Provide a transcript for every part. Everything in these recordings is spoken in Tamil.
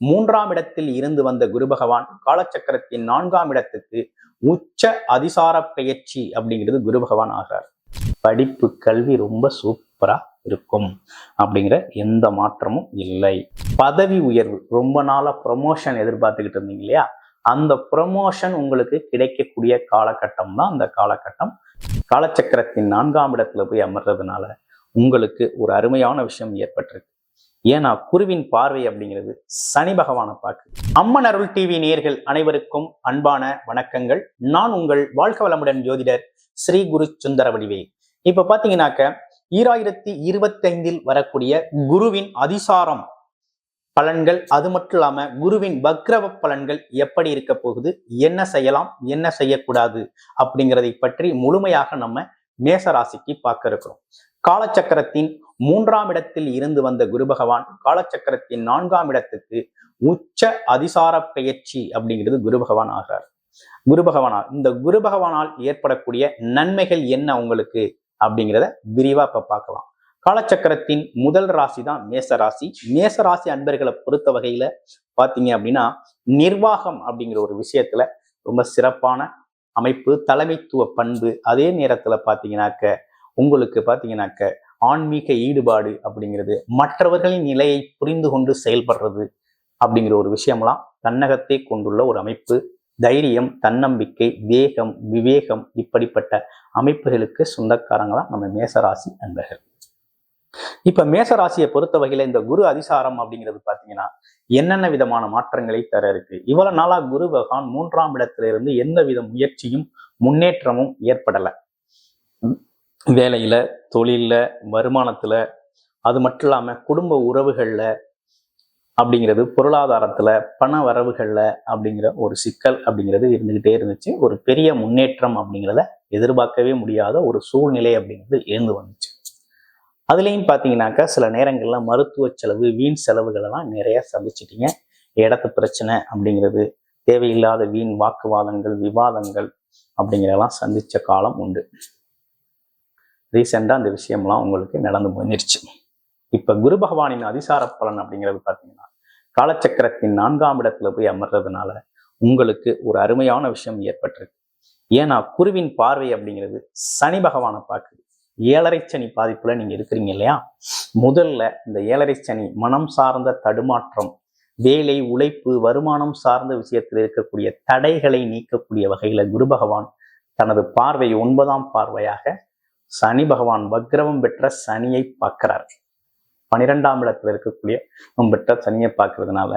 மூன்றாம் இடத்தில் இருந்து வந்த குரு பகவான் காலச்சக்கரத்தின் நான்காம் இடத்துக்கு உச்ச அதிசார பெயர்ச்சி அப்படிங்கிறது குரு பகவான் ஆகிறார். படிப்பு கல்வி ரொம்ப சூப்பரா இருக்கும் அப்படிங்கிற எந்த மாற்றமும் இல்லை. பதவி உயர்வு ரொம்ப நாளா ப்ரொமோஷன் எதிர்பார்த்துக்கிட்டு இருந்தீங்க இல்லையா? அந்த ப்ரொமோஷன் உங்களுக்கு கிடைக்கக்கூடிய காலகட்டம் தான் அந்த காலகட்டம். காலச்சக்கரத்தின் நான்காம் இடத்துல போய் அமர்றதுனால உங்களுக்கு ஒரு அருமையான விஷயம் ஏற்பட்டிருக்கு. ஏன்னா குருவின் பார்வை அப்படிங்கிறது சனி பகவான பாக்கு அம்மன் அருள் டிவி நேர்கள் அனைவருக்கும் அன்பான வணக்கங்கள். நான் உங்கள் வாழ்க வளமுடன் ஜோதிடர் ஸ்ரீ குரு சுந்தர வடிவே இப்ப பாத்தீங்கன்னாக்க ஈராயிரத்தி இருபத்தி ஐந்தில் வரக்கூடிய குருவின் அதிசாரம் பலன்கள் அது மட்டும் இல்லாம குருவின் வக்ரவ பலன்கள் எப்படி இருக்க போகுது என்ன செய்யலாம் என்ன செய்யக்கூடாது அப்படிங்கிறதை பற்றி முழுமையாக நம்ம மேசராசிக்கு பார்க்க இருக்கிறோம். காலச்சக்கரத்தின் மூன்றாம் இடத்தில் இருந்து வந்த குரு பகவான் காலச்சக்கரத்தின் நான்காம் இடத்துக்கு உச்ச அதிசார பெயர்ச்சி அப்படிங்கிறது குரு பகவான் ஆகிறார். குரு பகவானால் இந்த குரு பகவானால் ஏற்படக்கூடிய நன்மைகள் என்ன உங்களுக்கு அப்படிங்கிறத விரிவா இப்ப பார்க்கலாம். காலச்சக்கரத்தின் முதல் ராசி தான் மேச ராசி. மேச ராசி அன்பர்களை பொறுத்த வகையில பாத்தீங்க அப்படின்னா நிர்வாகம் அப்படிங்கிற ஒரு விஷயத்துல ரொம்ப சிறப்பான அமைப்பு தலைமைத்துவ பண்பு. அதே நேரத்துல பாத்தீங்கன்னாக்க உங்களுக்கு பாத்தீங்கன்னாக்க ஆன்மீக ஈடுபாடு அப்படிங்கிறது மற்றவர்களின் நிலையை புரிந்து கொண்டு செயல்படுறது அப்படிங்கிற ஒரு விஷயம்லாம் தன்னகத்தை கொண்டுள்ள ஒரு அமைப்பு. தைரியம் தன்னம்பிக்கை வேகம் விவேகம் இப்படிப்பட்ட அமைப்புகளுக்கு சொந்தக்காரங்களா நம்ம மேசராசி அன்பர்கள். இப்ப மேசராசியை பொறுத்த வகையில இந்த குரு அதிசாரம் அப்படிங்கிறது பாத்தீங்கன்னா என்னென்ன விதமான மாற்றங்களை தர இருக்கு? இவ்வளவு நாளா குரு பகவான் மூன்றாம் இடத்துல இருந்து எந்த வித முயற்சியும் முன்னேற்றமும் ஏற்படலை. வேலையில் தொழில்ல வருமானத்தில் அது மட்டும் இல்லாமல் குடும்ப உறவுகளில் அப்படிங்கிறது பொருளாதாரத்தில் பண வரவுகளில் அப்படிங்கிற ஒரு சிக்கல் அப்படிங்கிறது இருந்துக்கிட்டே இருந்துச்சு. ஒரு பெரிய முன்னேற்றம் அப்படிங்கிறத எதிர்பார்க்கவே முடியாத ஒரு சூழ்நிலை அப்படிங்கிறது இருந்து வந்துச்சு. அதுலேயும் பார்த்தீங்கன்னாக்கா சில நேரங்களில் மருத்துவ செலவு வீண் செலவுகளெல்லாம் நிறையா நிறைய சந்திச்சிட்டீங்க. இடத்து பிரச்சனை அப்படிங்கிறது தேவையில்லாத வீண் வாக்குவாதங்கள் விவாதங்கள் அப்படிங்கிறதெல்லாம் சந்தித்த காலம் உண்டு. ரீசெண்டாக அந்த விஷயம்லாம் உங்களுக்கு நடந்து முடிஞ்சிருச்சு. இப்போ குரு பகவானின் அதிசார பலன் அப்படிங்கிறது பார்த்தீங்கன்னா காலச்சக்கரத்தின் நான்காம் இடத்துல போய் அமர்றதுனால உங்களுக்கு ஒரு அருமையான விஷயம் ஏற்பட்டிருக்கு. ஏன்னா குருவின் பார்வை அப்படிங்கிறது சனி பகவானை பார்க்குது. ஏழரை சனி பாதிப்புல நீங்க இருக்கிறீங்க இல்லையா? முதல்ல இந்த ஏழரை சனி மனம் சார்ந்த தடுமாற்றம் வேலை உழைப்பு வருமானம் சார்ந்த விஷயத்தில் இருக்கக்கூடிய தடைகளை நீக்கக்கூடிய வகையில குரு பகவான் தனது பார்வை ஒன்பதாம் பார்வையாக சனி பகவான் வக்ரவம் பெற்ற சனியை பார்க்கிறார். பனிரெண்டாம் இடத்துல இருக்கக்கூடிய பெற்ற சனியை பார்க்கறதுனால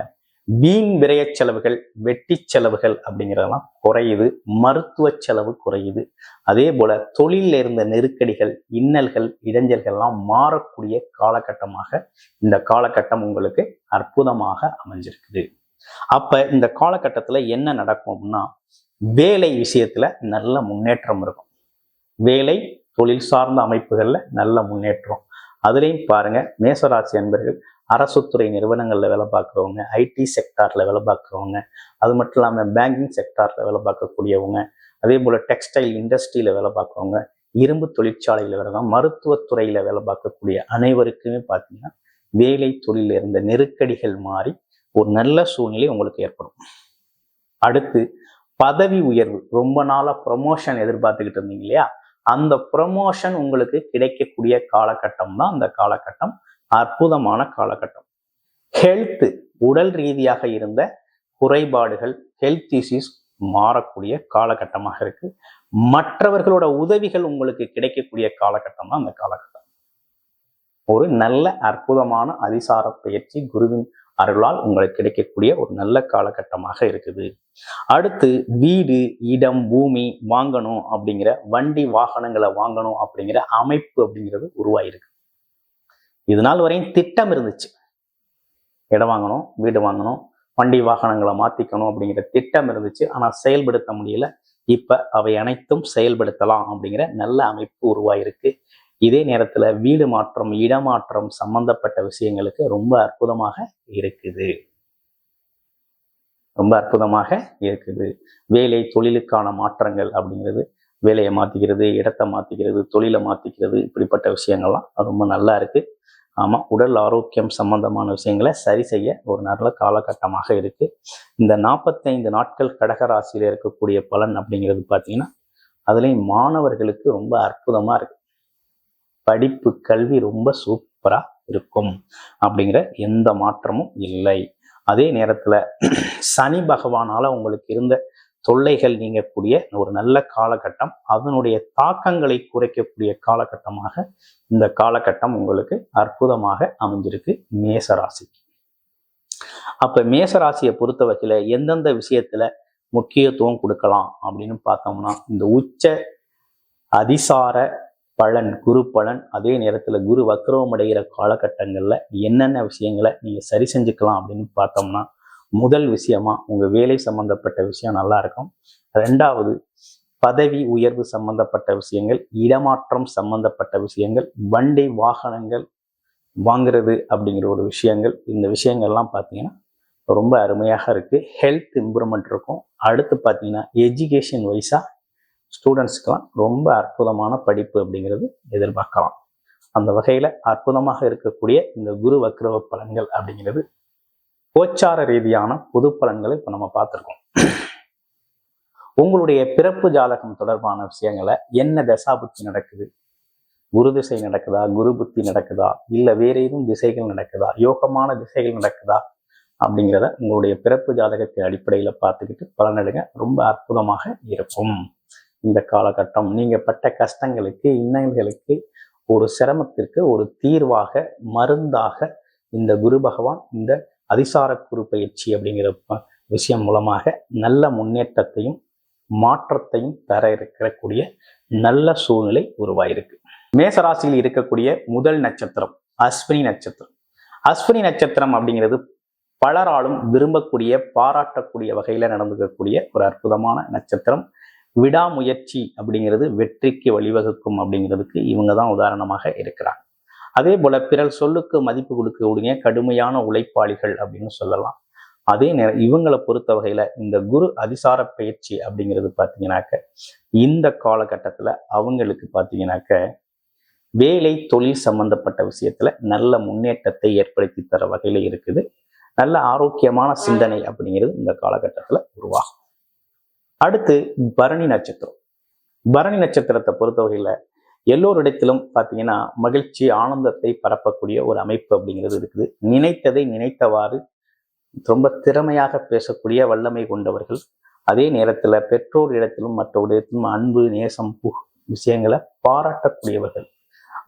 வீண் விரைய செலவுகள் வெட்டி செலவுகள் அப்படிங்கிறதெல்லாம் குறையுது மருத்துவ செலவு குறையுது. அதே போல தொழிலில் இருந்த நெருக்கடிகள் இன்னல்கள் இடைஞ்சல்கள்லாம் மாறக்கூடிய காலகட்டமாக இந்த காலகட்டம் உங்களுக்கு அற்புதமாக அமைஞ்சிருக்குது. அப்ப இந்த காலகட்டத்துல என்ன நடக்கும் அப்படின்னா வேலை விஷயத்துல நல்ல முன்னேற்றம் இருக்கும். வேலை தொழில் சார்ந்த அமைப்புகளில் நல்ல முன்னேற்றம். அதுலேயும் பாருங்கள் மேசராசி அன்பர்கள் அரசுத்துறை நிறுவனங்களில் வேலை பார்க்குறவங்க ஐடி செக்டாரில் வேலை பார்க்குறவங்க அது மட்டும் இல்லாமல் பேங்கிங் செக்டாரில் வேலை பார்க்கக்கூடியவங்க அதே போல டெக்ஸ்டைல் இண்டஸ்ட்ரியில் வேலை பார்க்குறவங்க இரும்பு தொழிற்சாலையில் வேலை மருத்துவத்துறையில் வேலை பார்க்கக்கூடிய அனைவருக்குமே பார்த்தீங்கன்னா வேலை தொழிலில் இருந்த நெருக்கடிகள் மாறி ஒரு நல்ல சூழ்நிலை உங்களுக்கு ஏற்படும். அடுத்து பதவி உயர்வு. ரொம்ப நாளாக ப்ரொமோஷன் எதிர்பார்த்துக்கிட்டு இருந்தீங்க இல்லையா? அந்த ப்ரொமோஷன் உங்களுக்கு கிடைக்கக்கூடிய காலகட்டம் தான் அந்த காலகட்டம். அற்புதமான காலகட்டம். ஹெல்த் உடல் ரீதியாக இருந்த குறைபாடுகள் ஹெல்த் இஷ்யூஸ் மாறக்கூடிய காலகட்டமாக இருக்கு. மற்றவர்களோட உதவிகள் உங்களுக்கு கிடைக்கக்கூடிய காலகட்டம் தான் அந்த காலகட்டம். ஒரு நல்ல அற்புதமான அதிசார பயிற்சி குருவின் அருளால் உங்களுக்கு கிடைக்கக்கூடிய ஒரு நல்ல காலகட்டமாக இருக்குது. அடுத்து வீடு இடம் பூமி வாங்கணும் அப்படிங்கிற வண்டி வாகனங்களை வாங்கணும் அப்படிங்கிற அமைப்பு அப்படிங்கிறது உருவாயிருக்கு. இது நாள் வரையும் திட்டம் இருந்துச்சு. இடம் வாங்கணும் வீடு வாங்கணும் வண்டி வாகனங்களை மாத்திக்கணும் அப்படிங்கிற திட்டம் இருந்துச்சு. ஆனா செயல்படுத்த முடியல. இப்ப அவை அனைத்தும் செயல்படுத்தலாம் அப்படிங்கிற நல்ல அமைப்பு உருவாயிருக்கு. இதே நேரத்துல வீடு மாற்றம் இடமாற்றம் சம்பந்தப்பட்ட விஷயங்களுக்கு ரொம்ப அற்புதமாக இருக்குது. ரொம்ப அற்புதமாக இருக்குது. வேலை தொழிலுக்கான மாற்றங்கள் அப்படிங்கிறது வேலையை மாத்திக்கிறது இடத்தை மாத்திக்கிறது தொழிலை மாத்திக்கிறது இப்படிப்பட்ட விஷயங்கள்லாம் ரொம்ப நல்லா இருக்கு. ஆமாம் உடல் ஆரோக்கியம் சம்பந்தமான விஷயங்களை சரி செய்ய ஒரு நல்ல காலகட்டமாக இருக்கு. இந்த நாற்பத்தைந்து நாட்கள் கடகராசியில் இருக்கக்கூடிய பலன் அப்படிங்கிறது பார்த்தீங்கன்னா அதுலேயும் மாணவர்களுக்கு ரொம்ப அற்புதமாக இருக்கு. படிப்பு கல்வி ரொம்ப சூப்பராக இருக்கும் அப்படிங்கிற எந்த மாற்றமும் இல்லை. அதே நேரத்தில் சனி பகவானால உங்களுக்கு இருந்த தொல்லைகள் நீங்கக்கூடிய ஒரு நல்ல காலகட்டம் அதனுடைய தாக்கங்களை குறைக்கக்கூடிய காலகட்டமாக இந்த காலகட்டம் உங்களுக்கு அற்புதமாக அமைஞ்சிருக்கு மேசராசிக்கு. அப்ப மேசராசியை பொறுத்த வகையில எந்தெந்த விஷயத்துல முக்கியத்துவம் கொடுக்கலாம் அப்படின்னு பார்த்தோம்னா இந்த உச்ச அதிசார பலன் குரு பலன் அதே நேரத்தில் குரு வக்ரவம் அடைகிற காலகட்டங்களில் என்னென்ன விஷயங்களை நீங்கள் சரி செஞ்சுக்கலாம் அப்படின்னு பார்த்தோம்னா முதல் விஷயமா உங்கள் வேலை சம்பந்தப்பட்ட விஷயம் நல்லா இருக்கும். ரெண்டாவது பதவி உயர்வு சம்பந்தப்பட்ட விஷயங்கள் இடமாற்றம் சம்பந்தப்பட்ட விஷயங்கள் வண்டி வாகனங்கள் வாங்குறது அப்படிங்கிற ஒரு விஷயங்கள் இந்த விஷயங்கள்லாம் பார்த்தீங்கன்னா ரொம்ப அருமையாக இருக்குது ஹெல்த் இம்ப்ரூவ்மெண்ட் இருக்கும். அடுத்து பார்த்தீங்கன்னா எஜுகேஷன் வைஸாக ஸ்டூடெண்ட்ஸ்க்கெலாம் ரொம்ப அற்புதமான படிப்பு அப்படிங்கிறது எதிர்பார்க்கலாம். அந்த வகையில் அற்புதமாக இருக்கக்கூடிய இந்த குரு வக்ரவ பலன்கள் அப்படிங்கிறது கோச்சார ரீதியான பொது பலன்களை இப்போ நம்ம பார்த்துருக்கோம். உங்களுடைய பிறப்பு ஜாதகம் தொடர்பான விஷயங்களை என்ன தசா புத்தி நடக்குது? குரு திசை நடக்குதா? குரு புத்தி நடக்குதா? இல்லை வேற ஏதும் திசைகள் நடக்குதா? யோகமான திசைகள் நடக்குதா? அப்படிங்கிறத உங்களுடைய பிறப்பு ஜாதகத்தின் அடிப்படையில் பார்த்துக்கிட்டு பலனடுங்க. ரொம்ப அற்புதமாக இருக்கும். இந்த காலகட்டம். நீங்க பட்ட கஷ்டங்களுக்கு இன்னல்களுக்கு ஒரு சிரமத்திற்கு ஒரு தீர்வாக மருந்தாக இந்த குரு பகவான் இந்த அதிசார குரு பயிற்சி அப்படிங்கிற விஷயம் மூலமாக நல்ல முன்னேற்றத்தையும் மாற்றத்தையும் தர இருக்கக்கூடிய நல்ல சூழ்நிலை உருவாயிருக்கு. மேசராசியில் இருக்கக்கூடிய முதல் நட்சத்திரம் அஸ்வினி நட்சத்திரம். அஸ்வினி நட்சத்திரம் அப்படிங்கிறது பலராலும் விரும்பக்கூடிய பாராட்டக்கூடிய வகையில நடந்துக்கக்கூடிய ஒரு அற்புதமான நட்சத்திரம். விடாமுயற்சி அப்படிங்கிறது வெற்றிக்கு வழிவகுக்கும் அப்படிங்கிறதுக்கு இவங்க தான் உதாரணமாக இருக்கிறாங்க. அதே போல பிறர் சொல்லுக்கு மதிப்பு கொடுக்கக்கூடிய கடுமையான உழைப்பாளிகள் அப்படின்னு சொல்லலாம். அதே நேரம் இவங்களை பொறுத்த வகையில இந்த குரு அதிசார பயிற்சி அப்படிங்கிறது பார்த்தீங்கன்னாக்க இந்த காலகட்டத்துல அவங்களுக்கு பார்த்தீங்கன்னாக்க வேலை தொழில் சம்பந்தப்பட்ட விஷயத்துல நல்ல முன்னேற்றத்தை ஏற்படுத்தி தர வகையில இருக்குது. நல்ல ஆரோக்கியமான சிந்தனை அப்படிங்கிறது இந்த காலகட்டத்துல உருவாகும். அடுத்து பரணி நட்சத்திரம். பரணி நட்சத்திரத்தை பொறுத்தவரையில எல்லோரிடத்திலும் பார்த்தீங்கன்னா மகிழ்ச்சி ஆனந்தத்தை பரப்பக்கூடிய ஒரு அமைப்பு அப்படிங்கிறது இருக்குது. நினைத்ததை நினைத்தவாறு ரொம்ப திறமையாக பேசக்கூடிய வல்லமை கொண்டவர்கள். அதே நேரத்தில் பெற்றோர் இடத்திலும் மற்றவரிடத்திலும் அன்பு நேசம் பு விஷயங்களை பாராட்டக்கூடியவர்கள்.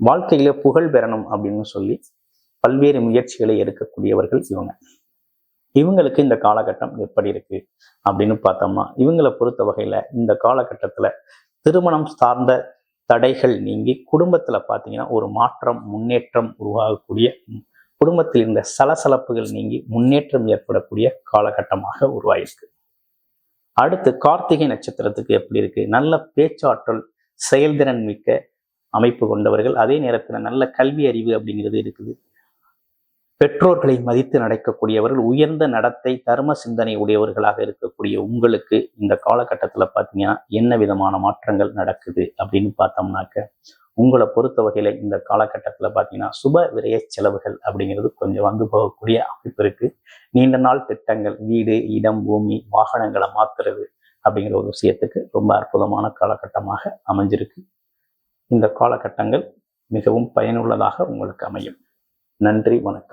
வாழ்க்கையில புகழ் பெறணும் அப்படின்னு சொல்லி பல்வேறு முயற்சிகளை எடுக்கக்கூடியவர்கள் இவங்க. இவங்களுக்கு இந்த காலகட்டம் எப்படி இருக்கு அப்படின்னு பார்த்தோம்னா இவங்களை பொறுத்த வகையில இந்த காலகட்டத்துல திருமணம் சார்ந்த தடைகள் நீங்கி குடும்பத்துல பார்த்தீங்கன்னா ஒரு மாற்றம் முன்னேற்றம் உருவாகக்கூடிய குடும்பத்தில் இந்த சலசலப்புகள் நீங்கி முன்னேற்றம் ஏற்படக்கூடிய காலகட்டமாக உருவாயிருக்கு. அடுத்து கார்த்திகை நட்சத்திரத்துக்கு எப்படி இருக்கு? நல்ல பேச்சாற்றல் செயல்திறன் மிக்க அமைப்பு கொண்டவர்கள் அதே நேரத்தில் நல்ல கல்வி அறிவு அப்படிங்கிறது இருக்குது. பெற்றோர்களை மதித்து நடக்கக்கூடியவர்கள் உயர்ந்த நடத்தை தர்ம சிந்தனை உடையவர்களாக இருக்கக்கூடிய உங்களுக்கு இந்த காலகட்டத்தில் பார்த்தீங்கன்னா என்ன விதமான மாற்றங்கள் நடக்குது அப்படின்னு பார்த்தோம்னாக்க உங்களை பொறுத்த வகையில இந்த காலகட்டத்தில் பார்த்தீங்கன்னா சுப விரய செலவுகள் அப்படிங்கிறது கொஞ்சம் வந்து போகக்கூடிய அமைப்பு இருக்கு. நீண்ட நாள் திட்டங்கள் வீடு இடம் பூமி வாகனங்களை மாத்துறது அப்படிங்கிற ஒரு விஷயத்துக்கு ரொம்ப அற்புதமான காலகட்டமாக அமைஞ்சிருக்கு. இந்த காலகட்டங்கள் மிகவும் பயனுள்ளதாக உங்களுக்கு அமையும். நன்றி வணக்கம்.